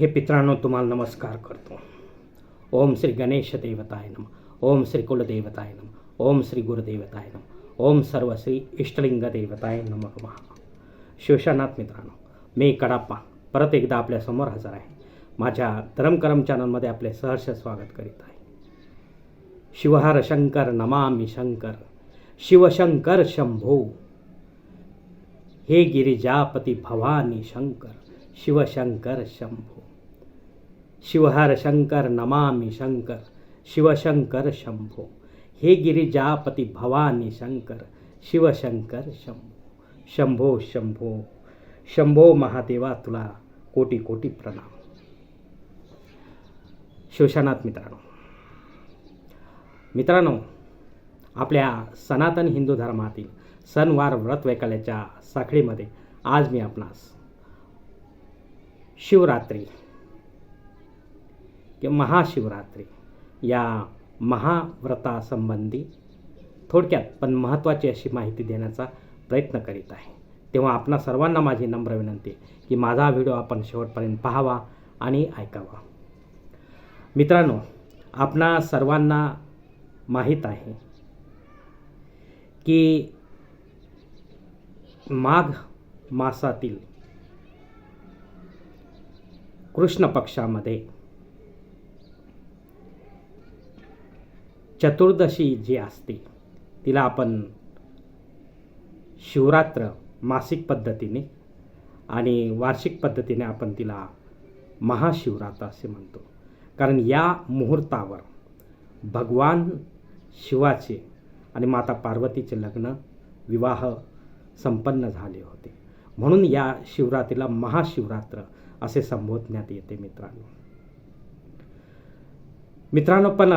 हे पित्रांनो तुम्हाला नमस्कार करतो. ओम श्री गणेश देवताय नम. ओम श्री कुलदेवताय नम. ओम श्री गुरुदेवताय नम. ओम सर्व श्री इष्टलिंग देवताय नम. शिवशानाथ मित्रांनो मी कडाप्पा परत एकदा आपल्यासमोर हजर आहे. माझ्या धरमकरम चॅनलमध्ये आपले सहर्ष स्वागत करीत आहे. शिवहर शंकर नमामि शंकर शिवशंकर शंभो. हे गिरिजापती भवानी शंकर शिवशंकर शंभो. शिवहर शंकर नमामि शंकर शिवशंकर शंभो हे गिरिजापती भवानी शंकर शिवशंकर शंभो शंभो शंभो शंभो महादेवा तुला कोटी कोटी प्रणाम शिवशानाथ मित्रांनो मित्रांनो आपल्या सनातन हिंदू धर्मातील सणवार व्रत वैकल्याच्या साखळीमध्ये आज मी आपणास शिवरात्री किंवा महाशिवरात्री या महाव्रतासंबंधी थोडक्यात पण महत्त्वाची अशी माहिती देण्याचा प्रयत्न करीत आहे. तेव्हा आपणा सर्वांना माझी नम्र विनंती की माझा व्हिडिओ आपण शेवटपर्यंत पाहावा आणि ऐकावा. मित्रांनो आपणा सर्वांना माहीत आहे की माघ मासातील कृष्ण पक्षामध्ये चतुर्दशी जी असते तिला आपण शिवरात्र मासिक पद्धतीने आणि वार्षिक पद्धतीने आपण तिला महाशिवरात्र असे म्हणतो. कारण या मुहूर्तावर भगवान शिवाचे आणि माता पार्वतीचे लग्न विवाह संपन्न झाले होते. म्हणून या शिवरात्रीला महाशिवरात्र असे संबोधण्यात येते मित्रांनो. मित्रांनो पण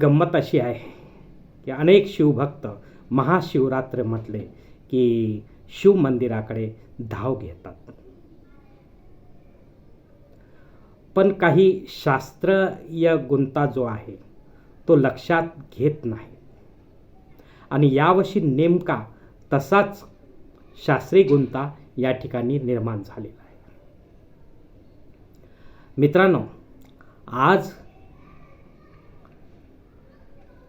गंमत अशी आहे की अनेक शिवभक्त महाशिवरात्र म्हटले की शिव मंदिराकडे धाव घेतात. पण काही शास्त्रीय गुंता जो आहे तो लक्षात घेत नाही. आणि यावर्षी नेमका तसाच शास्त्रीय गुंता या ठिकाणी निर्माण झालेला आहे. मित्रांनो आज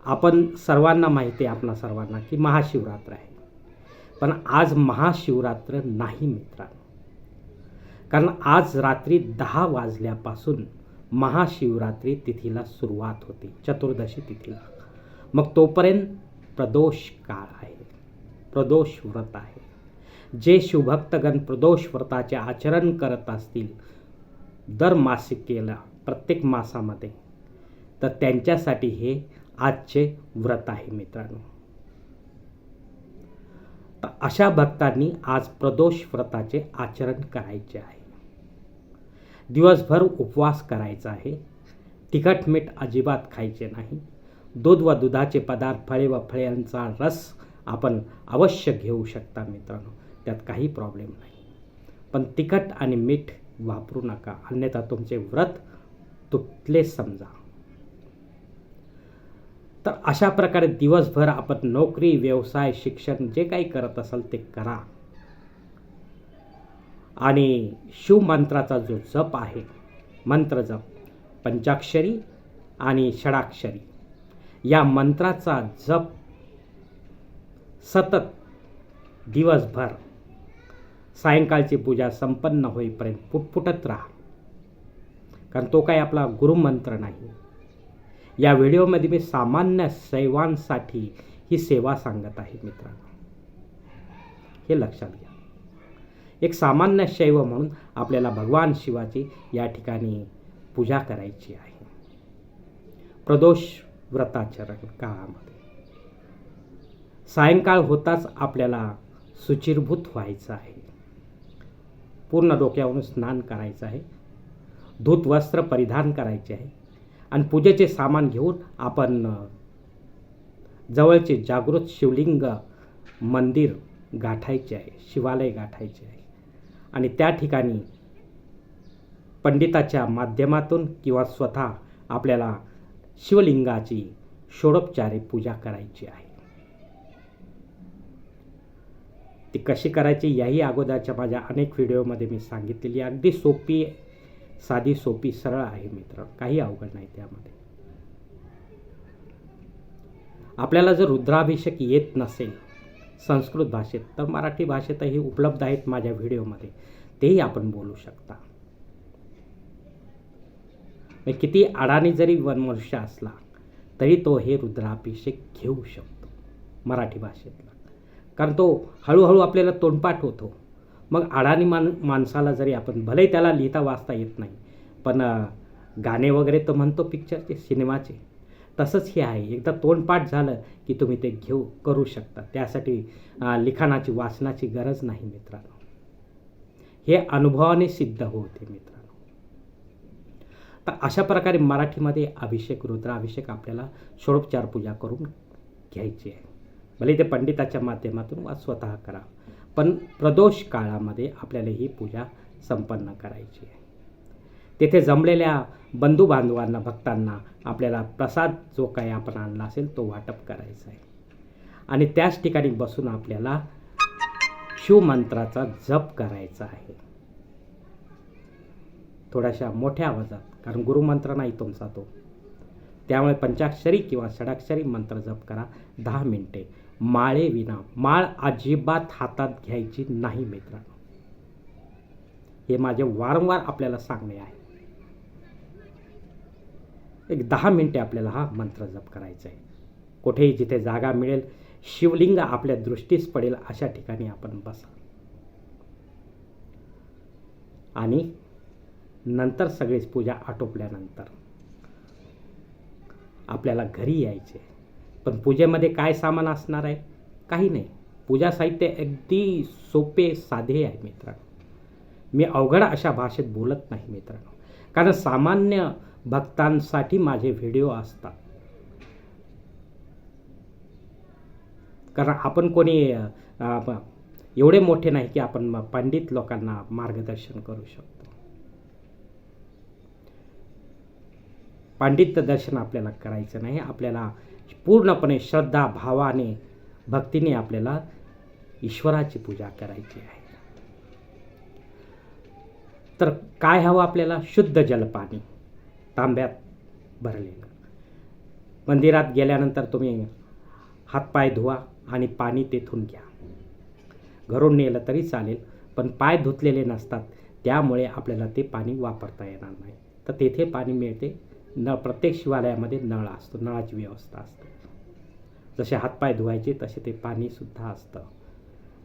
आपण सर्वांना माहिती आहे आपणा सर्वांना की महाशिवरात्र आहे. पण आज महाशिवरात्र नाही मित्रांनो. कारण आज रात्री दहा वाजल्यापासून महाशिवरात्री तिथीला सुरुवात होते चतुर्दशी तिथीला. मग तोपर्यंत प्रदोष काळ आहे प्रदोष व्रत आहे. जे शिवभक्तगण प्रदोष व्रताचे आचरण करत असतील दर मासिकेला प्रत्येक मासामध्ये तर त्यांच्यासाठी हे आजचे व्रत आहे मित्रांनो. तर अशा भक्तांनी आज प्रदोष व्रताचे आचरण करायचे आहे. दिवसभर उपवास करायचा आहे. तिखट मीठ अजिबात खायचे नाही. दूध व दुधाचे पदार्थ फळे व फळ्यांचा रस आपण अवश्य घेऊ शकता मित्रांनो. त्यात काही प्रॉब्लेम नाही. पण तिखट आणि मीठ वापरू नका. अन्यथा तुमचे व्रत तुटले समजा. तर अशा प्रकारे दिवसभर आपण नोकरी व्यवसाय शिक्षण जे काही करत असाल ते करा. आणि शिवमंत्राचा जो जप आहे मंत्र जप पंचाक्षरी आणि षडाक्षरी या मंत्राचा जप सतत दिवसभर सायंकाळची पूजा संपन्न होईपर्यंत पुटपुटत राहा. कारण तो काही आपला गुरुमंत्र नाही. या व्हिडिओमध्ये मी सामान्य सैवांसाठी ही सेवा सांगत आहे मित्रांनो. हे लक्षात घ्या. एक सामान्य शैव म्हणून आपल्याला भगवान शिवाची या ठिकाणी पूजा करायची आहे. प्रदोष व्रताचरण काळामध्ये. सायंकाळ होताच आपल्याला सुचिरभूत व्हायचं आहे. पूर्ण डोक्यावरून स्नान करायचं आहे. धूत वस्त्र परिधान करायचे आहे. आणि पूजेचे सामान घेऊन आपण जवळचे जागृत शिवलिंग मंदिर गाठायचे आहे शिवालय गाठायचे आहे. आणि त्या ठिकाणी पंडिताच्या माध्यमातून किंवा स्वतः आपल्याला शिवलिंगाची षोडोपचारे पूजा करायची आहे. ती कशी करायची याही अगोदरच्या माझ्या अनेक व्हिडिओमध्ये मी सांगितलेली अगदी सोपी साधी सोपी सरळ आहे मित्र. काही अवघड नाही त्यामध्ये. आपल्याला जर रुद्राभिषेक येत नसेल संस्कृत भाषेत तर मराठी भाषेतही उपलब्ध आहेत माझ्या व्हिडिओमध्ये. तेही आपण बोलू शकता. किती अडाणी जरी वनमनुष्य असला तरी तो हे रुद्राभिषेक घेऊ शकतो मराठी भाषेतला. कारण तो हळूहळू आपल्याला तोंडपाठ होतो. मग अडाणी मान माणसाला जरी आपण भले त्याला लिहिता वाचता येत नाही पण गाणे वगैरे तर म्हणतो पिक्चरचे सिनेमाचे. तसंच हे आहे. एकदा तोंडपाठ झालं की तुम्ही ते घेऊ करू शकता. त्यासाठी लिखाणाची वाचनाची गरज नाही मित्रांनो. हे अनुभवाने सिद्ध होते मित्रांनो. तर अशा प्रकारे मराठीमध्ये अभिषेक रुद्राभिषेक आपल्याला षोडोपचार पूजा करून घ्यायची आहे. भले ते पंडिताच्या माध्यमातून वा स्वतः करा. पण प्रदोष काळामध्ये आपल्याला ही पूजा संपन्न करायची आहे. तेथे जमलेल्या बंधू बांधवांना भक्तांना आपल्याला प्रसाद जो काही आपण आणला असेल तो वाटप करायचा आहे. आणि त्याच ठिकाणी बसून आपल्याला शिवमंत्राचा जप करायचा आहे. थोड्याशा मोठ्या आवाजात कारण गुरुमंत्र नाही तुमचा तो. त्यामुळे पंचाक्षरी किंवा षडाक्षरी मंत्र जप करा दहा मिनिटे. माळेविना माळ अजिबात हातात घ्यायची नाही मित्रांनो. हे माझे वारंवार आपल्याला सांगणे आहे. एक दहा मिनिटे आपल्याला हा मंत्र जप करायचा आहे. कुठेही जिथे जागा मिळेल शिवलिंग आपल्या दृष्टीस पडेल अशा ठिकाणी आपण बसा. आणि नंतर सगळीच पूजा आटोपल्यानंतर आपल्याला घरी यायचे पण पूजेमध्ये काय सामान असणार आहे? काही नाही. पूजा साहित्य अगदी सोपे साधे आहे मित्रांनो. मी अवघड अशा भाषेत बोलत नाही मित्रांनो. कारण सामान्य भक्तांसाठी माझे व्हिडिओ असतात. कारण आपण कोणी एवढे मोठे नाही की आपण पंडित लोकांना मार्गदर्शन करू शकतो. पांडित्य दर्शन आपल्याला करायचं नाही. आपल्याला पूर्णपणे श्रद्धा भावाने भक्तीने आपल्याला ईश्वराची पूजा करायची आहे. तर काय हवं आपल्याला? शुद्ध जलपाणी. तांब्यात भरलेलं. मंदिरात गेल्यानंतर तुम्ही हातपाय धुवा आणि पाणी तेथून घ्या. घरून नेलं तरी चालेल पण पाय धुतलेले नसतात त्यामुळे आपल्याला ते पाणी वापरता येणार नाही. तर तेथे पाणी मिळते. न प्रत्येक शिवालयामध्ये नळ असतो नळाची व्यवस्था असते. जसे हातपाय धुवायचे तसे ते पाणीसुद्धा असतं.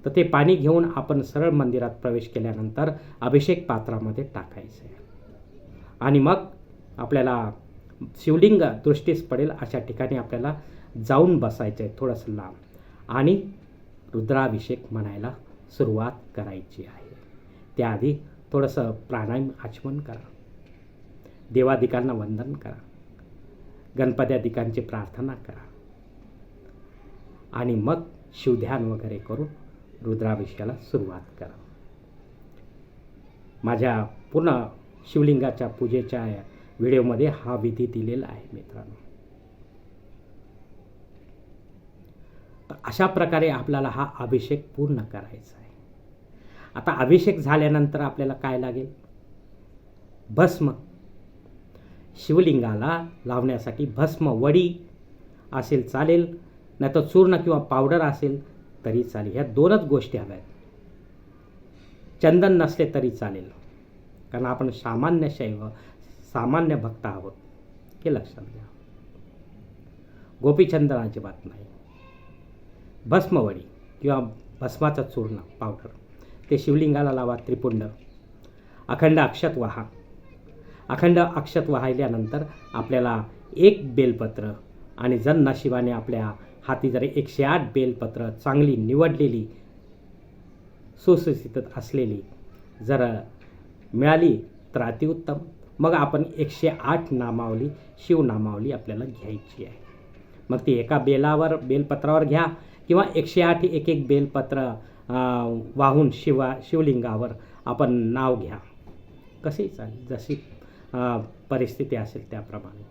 तर ते पाणी घेऊन आपण सरळ मंदिरात प्रवेश केल्यानंतर अभिषेक पात्रामध्ये टाकायचं. आहे आणि मग आपल्याला शिवलिंग दृष्टीस पडेल अशा ठिकाणी आपल्याला जाऊन बसायचं आहे थोडंसं लांब. आणि रुद्राभिषेक म्हणायला सुरुवात करायची आहे. त्याआधी थोडंसं प्राणायाम आचमन करा. देवादिकांना वंदन करा. गणपत्यादिकांची प्रार्थना करा. आणि मग शिवध्यान वगैरे करून रुद्राभिषेकाला सुरुवात करा. माझ्या पूर्ण शिवलिंगाच्या पूजेच्या व्हिडिओमध्ये हा विधी दिलेला आहे मित्रांनो. तर अशा प्रकारे आपल्याला हा अभिषेक पूर्ण करायचा आहे. आता अभिषेक झाल्यानंतर आपल्याला काय लागेल? भस्म. शिवलिंगाला लावण्यासाठी भस्म वडी असेल चालेल नाही तर चूर्ण किंवा पावडर असेल तरी चालेल. ह्या दोनच गोष्टी हव्या आहेत. चंदन नसले तरी चालेल. कारण आपण सामान्य शैव सामान्य भक्त आहोत हे लक्षात घ्या. गोपीचंदन अजिबात नाही. भस्मवडी किंवा भस्माचं चूर्ण पावडर ते शिवलिंगाला लावा त्रिपुंड. अखंड अक्षत वाहा. अखंड अक्षत वाहिल्यानंतर आपल्याला एक बेलपत्र आणि जन नशिबाने आपल्या हाती जर एकशे आठ बेलपत्र चांगली निवडलेली सुस्थितीत असलेली जर मिळाली तर अतिउत्तम. मग आपण एकशे आठ नामावली शिवनामावली आपल्याला घ्यायची आहे. मग ती एका बेलावर बेलपत्रावर घ्या किंवा एकशे आठ एक एक बेलपत्र वाहून शिवा शिवलिंगावर आपण नाव घ्या. कसे चालेल. जशी परिस्थिती असेल त्याप्रमाणे.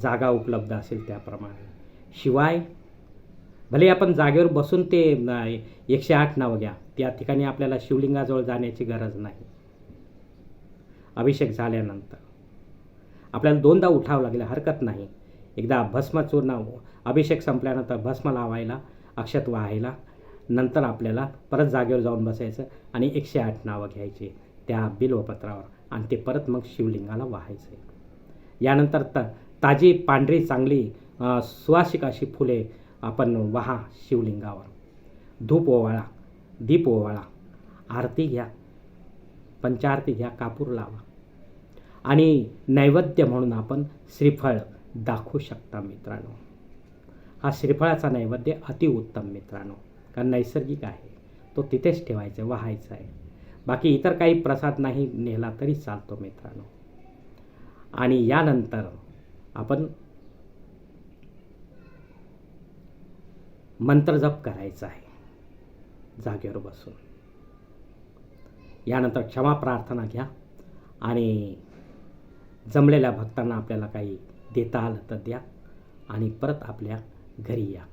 जागा उपलब्ध असेल त्याप्रमाणे. शिवाय भले आपण जागेवर बसून ते एकशे आठ नावं घ्या त्या ठिकाणी आपल्याला शिवलिंगाजवळ जाण्याची गरज नाही. अभिषेक झाल्यानंतर. आपल्याला दोनदा उठावं लागलं हरकत नाही. एकदा भस्मचूर्ण अभिषेक संपल्यानंतर भस्म लावायला अक्षत व्हायला नंतर आपल्याला परत जागेवर जाऊन बसायचं आणि एकशे आठ नावं घ्यायची त्या बिल्वपत्रावर आणि ते परत मग शिवलिंगाला व्हायचे. यानंतर त ताजी पांढरी चांगली सुवासिक अशी फुले आपण वहा शिवलिंगावर. धूप ओवाळा दीप ओवाळा आरती घ्या पंचारती घ्या कापूर लावा. आणि नैवेद्य म्हणून आपण श्रीफळ दाखवू शकता मित्रांनो. हा श्रीफळाचा नैवेद्य अतिउत्तम मित्रांनो. कारण नैसर्गिक आहे. तो तिथेच ठेवायचा आहे वाहायचा आहे. बाकी इतर काही प्रसाद नाही नेला तरी चालतो मित्रांनो. आणि यानंतर आपण मंत्रजप करायचा आहे. जागेवर बसून. यानंतर क्षमा प्रार्थना घ्या. आणि जमलेल्या भक्तांना आपल्याला काही देता आलं तर द्या. आणि परत आपल्या घरी या.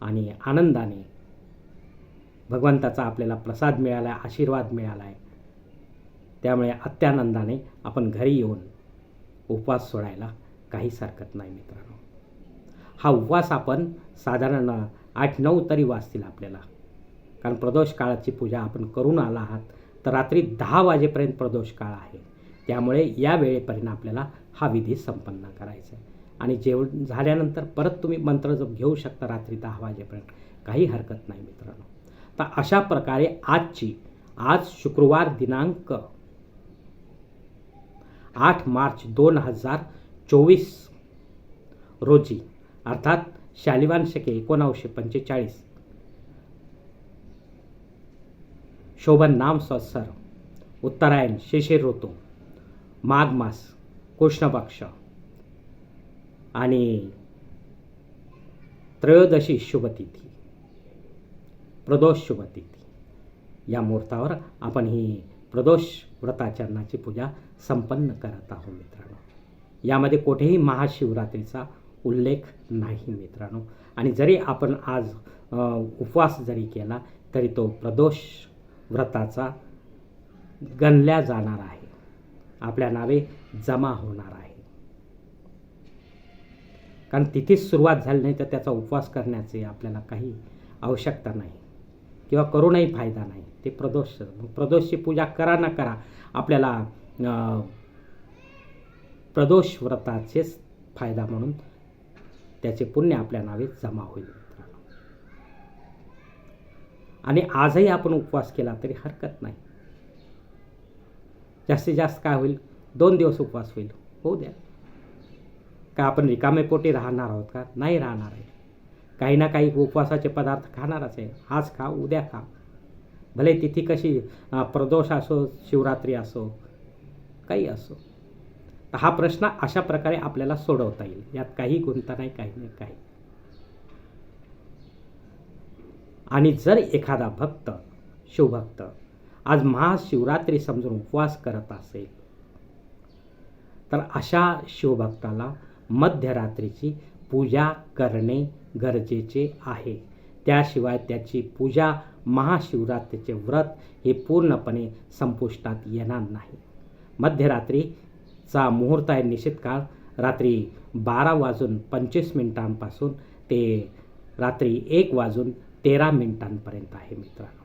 आणि आनंदाने भगवंताचा आपल्याला प्रसाद मिळाला आहे आशीर्वाद मिळाला आहे त्यामुळे अत्यानंदाने आपण घरी येऊन उपवास सोडायला काहीच हरकत नाही मित्रांनो. हा उपवास आपण साधारण आठ नऊ तरी वाजतील आपल्याला. कारण प्रदोष काळाची पूजा आपण करून आला आहात तर रात्री दहा वाजेपर्यंत प्रदोष काळ आहे. त्यामुळे या वेळेपर्यंत आपल्याला हा विधी संपन्न करायचा आहे आणि जेवण झाल्यानंतर परत तुम्ही मंत्रजप घेऊ शकता रात्री दहा वाजेपर्यंत. काही हरकत नाही मित्रांनो. तर अशा प्रकारे आजची आज शुक्रवार दिनांक आठ मार्च दोन हजार चोवीस रोजी अर्थात शालिवान शके एकोणावीसशे पंचेचाळीस. शोभन नाम संवत्सर उत्तरायण शिशिर ऋतू माघ मास कृष्णपक्ष आणि त्रयोदशी शुभतिथी प्रदोष शुभतिथी या मुहूर्तावर आपण ही प्रदोष व्रताचरणाची पूजा संपन्न करत आहोत मित्रांनो. यामध्ये कुठेही महाशिवरात्रीचा उल्लेख नाही मित्रांनो. आणि जरी आपण आज उपवास जरी केला तरी तो प्रदोष व्रताचा गणल्या जाणार आहे. आपल्या नावे जमा होणार आहे. कारण तिथेच सुरुवात झाली नाही तर त्याचा उपवास करण्याची आपल्याला काही आवश्यकता नाही. किंवा करूनही फायदा नाही. ते प्रदोष. मग प्रदोषची पूजा करा ना करा. आपल्याला अं, प्रदोष व्रताचेच फायदा म्हणून त्याचे पुण्य आपल्या नावे जमा होईल आणि आजही आपण उपवास केला तरी हरकत नाही. जास्तीत जास्त काय होईल? दोन दिवस उपवास होईल. होऊ द्या. का आपण रिकामे पोटी राहणार आहोत का? नाही राहणार आहे. काही ना काही उपवासाचे पदार्थ खाणारच आहे. आज खा उद्या खा. भले तिथी कशी प्रदोष असो शिवरात्री असो काही असो. तर हा प्रश्न अशा प्रकारे आपल्याला सोडवता येईल. यात काही गुंता नाही काही नाही काही आणि जर एखादा भक्त शिवभक्त आज महाशिवरात्री समजून उपवास करत असेल तर अशा शिवभक्ताला मध्यरात्रीची पूजा करणे गरजेचे आहे. त्याशिवाय त्याची पूजा महाशिवरात्रीचे व्रत हे पूर्णपणे संपुष्टात येणार नाही. मध्यरात्रीचा मुहूर्त आहे निश्चित काळ रात्री बारा वाजून पंचवीस मिनिटांपासून ते रात्री एक वाजून तेरा मिनिटांपर्यंत आहे मित्रांनो.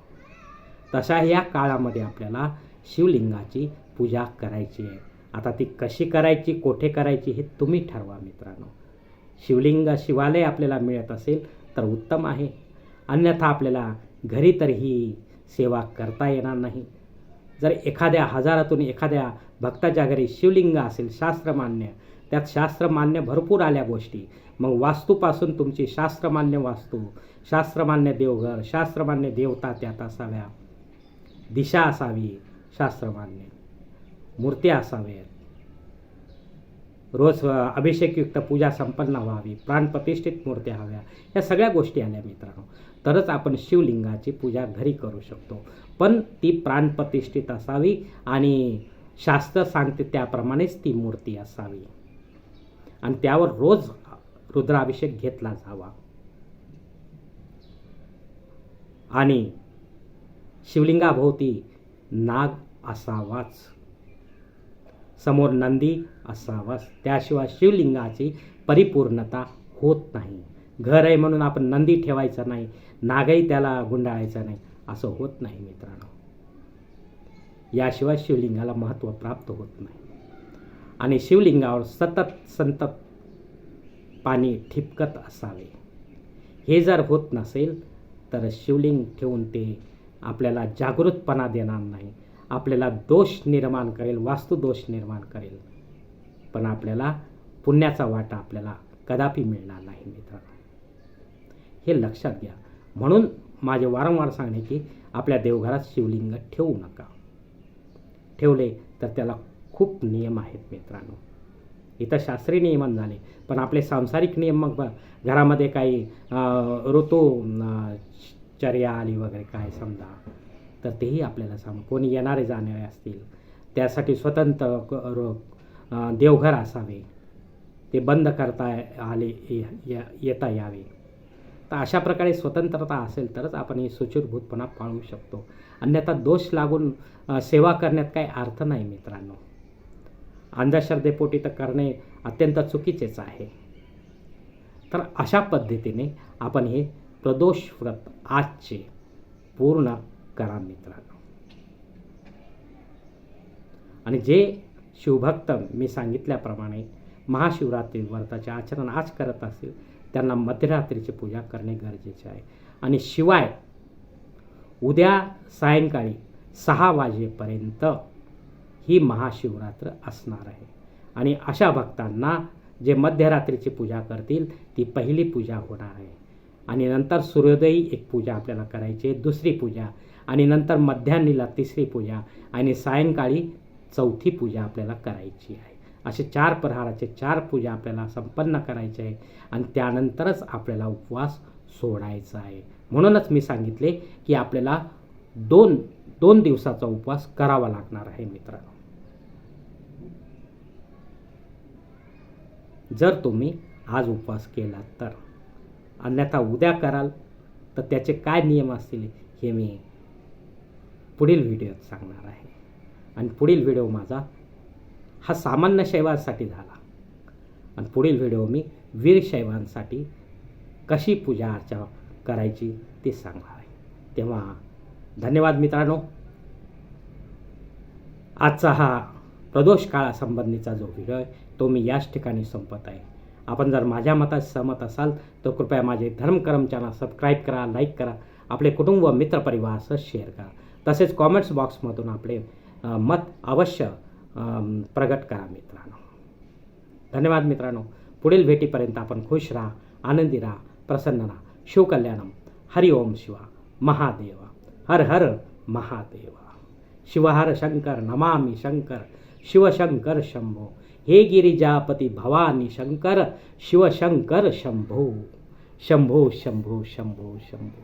तशा या काळामध्ये आपल्याला शिवलिंगाची पूजा करायची आहे. आता ती कशी करायची कोठे करायची हे तुम्ही ठरवा मित्रांनो. शिवलिंग शिवालय आपल्याला मिळत असेल तर उत्तम आहे. अन्यथा आपल्याला घरी तर ही सेवा करता येणार नाही. जर एखाद्या हजारातून एखाद्या भक्ताच्या घरी शिवलिंग असेल शास्त्रमान्य त्यात शास्त्रमान्य भरपूर आल्या गोष्टी. मग वास्तूपासून तुमची शास्त्रमान्य वास्तू शास्त्रमान्य देवघर शास्त्रमान्य देवता त्यात असाव्या. दिशा असावी शास्त्रमान्य. मूर्त्या असाव्यात रोज अभिषेकयुक्त पूजा संपन्न व्हावी प्राणप्रतिष्ठित मूर्त्या हव्या या सगळ्या गोष्टी आल्या मित्रांनो. तरच आपण शिवलिंगाची पूजा घरी करू शकतो. पण ती प्राणप्रतिष्ठित असावी आणि शास्त्र सांगते त्याप्रमाणेच ती मूर्ती असावी. आणि त्यावर रोज रुद्राभिषेक घेतला जावा. आणि शिवलिंगाभोवती नाग असावाच. समोर नंदी असावाच त्याशिवाय शिवलिंगाची परिपूर्णता होत नाही. घर आहे म्हणून आपण नंदी ठेवायचं नाही. नागही त्याला गुंडाळायचं नाही. असं होत नाही मित्रांनो. याशिवाय शिवलिंगाला महत्त्व प्राप्त होत नाही. आणि शिवलिंगावर सतत संतत पाणी ठिपकत असावे. हे जर होत नसेल तर शिवलिंग ठेवून ते आपल्याला जागृतपणा देणार नाही. आपल्याला दोष निर्माण करेल वास्तुदोष निर्माण करेल. पण आपल्याला पुण्याचा वाटा आपल्याला कदापि मिळणार नाही मित्रांनो. हे लक्षात घ्या. म्हणून माझे वारंवार सांगणे की आपल्या देवघरात शिवलिंग ठेवू नका. ठेवले तर त्याला खूप नियम आहेत मित्रांनो. इथं शास्त्रीय नियमन झाले पण आपले सांसारिक नियम मग घरामध्ये काही ऋतू चर्या आली वगैरे काय समजा. तर तेही आपल्याला सांग कोणी येणारे जाणारे असतील त्यासाठी स्वतंत्र क- रो- देवघर असावे. ते बंद करता आले ये- येता यावे. तर अशा प्रकारे स्वतंत्रता असेल तरच आपण ही सुचिरभूतपणा पाळू शकतो. अन्यथा दोष लागून सेवा करण्यात काही अर्थ नाही मित्रांनो. अंधश्रद्धेपोटी तर करणे अत्यंत चुकीचेच आहे. तर अशा पद्धतीने आपण हे प्रदोष व्रत आजचे पूर्ण करा मित्रांनो. आणि जे शिवभक्त मी सांगितल्याप्रमाणे महाशिवरात्री व्रताचे आचरण आज करत असतील त्यांना मध्यरात्रीची पूजा करणे गरजेचे आहे. आणि शिवाय उद्या सायंकाळी सहा वाजेपर्यंत ही महाशिवरात्र असणार आहे. आणि अशा भक्तांना जे मध्यरात्रीची पूजा करतील ती पहिली पूजा होणार आहे. आणि नंतर सूर्योदयी एक पूजा आपल्याला करायची आहे दुसरी पूजा आणि नंतर मध्यान्नीला तिसरी पूजा आणि सायंकाळी चौथी पूजा आपल्याला करायची आहे. असे चार प्रहाराचे चार पूजा आपल्याला संपन्न करायचे आहे आणि त्यानंतरच आपल्याला उपवास सोडायचा आहे. म्हणूनच मी सांगितले की आपल्याला दोन दोन दिवसाचा उपवास करावा लागणार आहे मित्रांनो. जर तुम्ही आज उपवास केला तर अन्यथा उद्या कराल तर त्याचे काय नियम असतील हे मी पुढील व्हिडिओत सांगणार आहे. आणि पुढील व्हिडिओ माझा हा सामान्य शैवांसाठी झाला. आणि पुढील व्हिडिओ मी वीर शैवांसाठी कशी पूजा अर्चा करायची ते सांगणार आहे. तेव्हा धन्यवाद मित्रांनो. आजचा हा प्रदोष काळासंबंधीचा जो व्हिडिओ आहे तो मी याच ठिकाणी संपत आहे. आपण जर माझ्या मतात सहमत असाल तर कृपया माझे धर्मकर्म चॅनल सबस्क्राईब करा लाईक करा आपले कुटुंब मित्रपरिवारासह शेअर करा. तसेच कॉमेंट्स बॉक्समधून आपले मत अवश्य प्रगट करा मित्रांनो. धन्यवाद मित्रांनो. पुढील भेटीपर्यंत आपण खुश राहा आनंदी राहा प्रसन्न राहा. शिवकल्याणम. हरि ओम शिवा. महादेव. हर हर महादेव. शिवहर शंकर नमामि शंकर. शिवशंकर शंभो. हे गिरिजापती भवानी शंकर. शिवशंकर शंभो. शंभो शंभो शंभो शंभो.